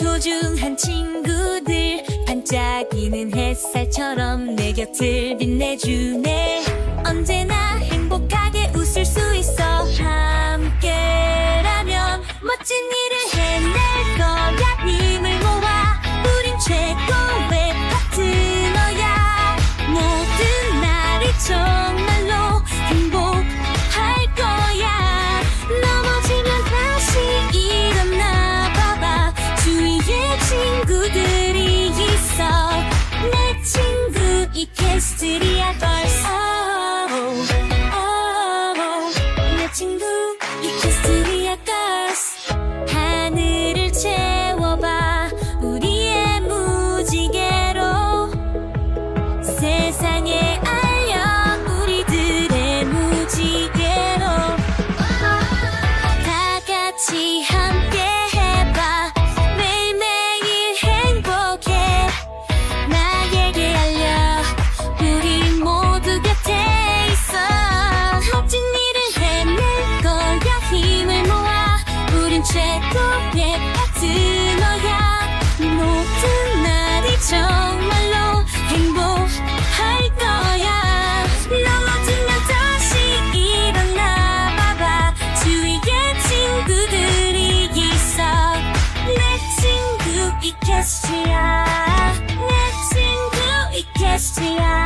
소중한 친구들 반짝이는 햇살처럼 내 곁을 빛내주네. 언제나 행복하게 웃을 수 있어. 함께라면 멋진 일을 해낼 거 친구들이 있어. 내 친구 이케스트리아 걸. STI.